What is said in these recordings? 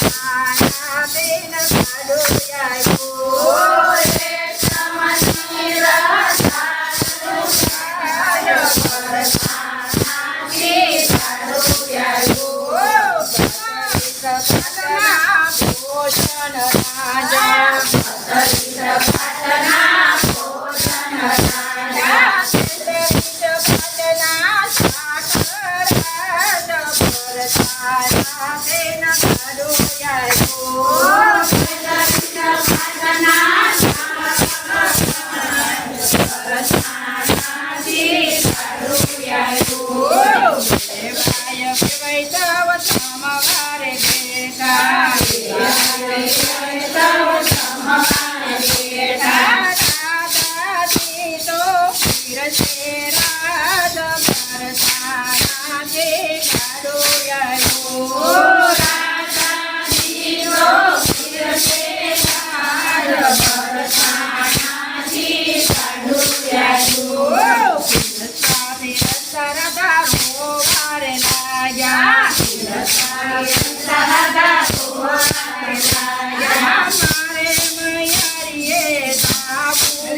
બેન તારા બેન કાઢો આવ્યો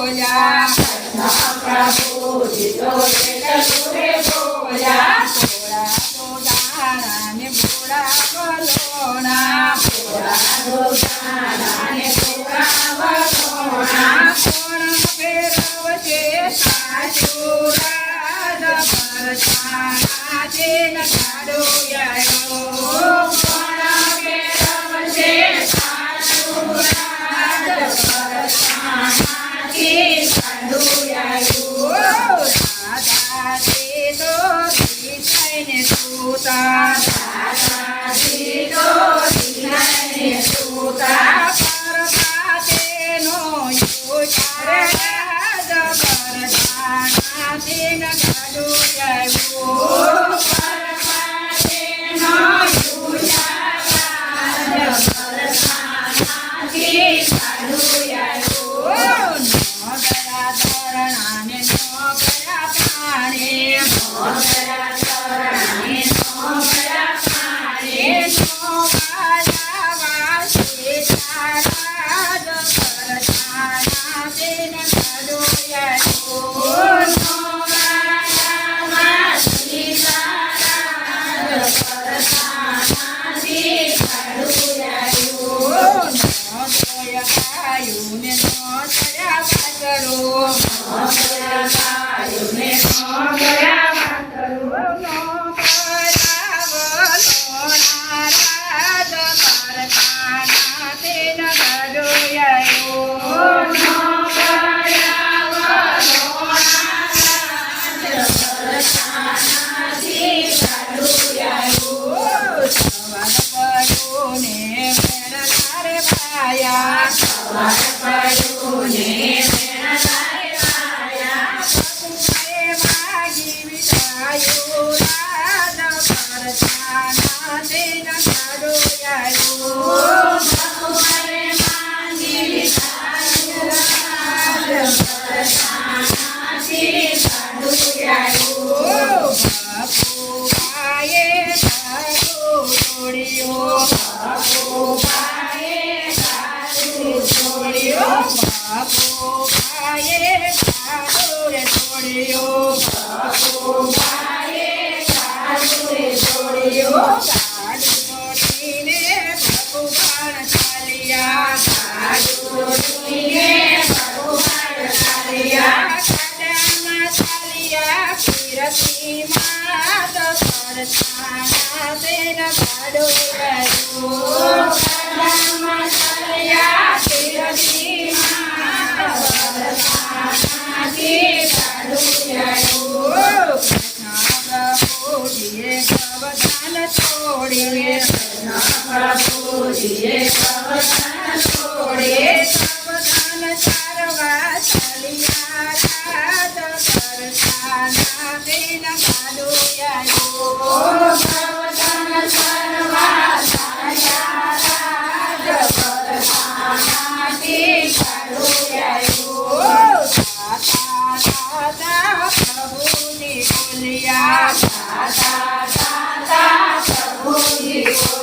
બોલ્યા પ્રભુ જીતો બોલ્યા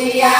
confiar.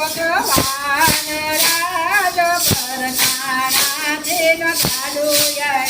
ભગવાન રાજ પરતારા દિન કાઢું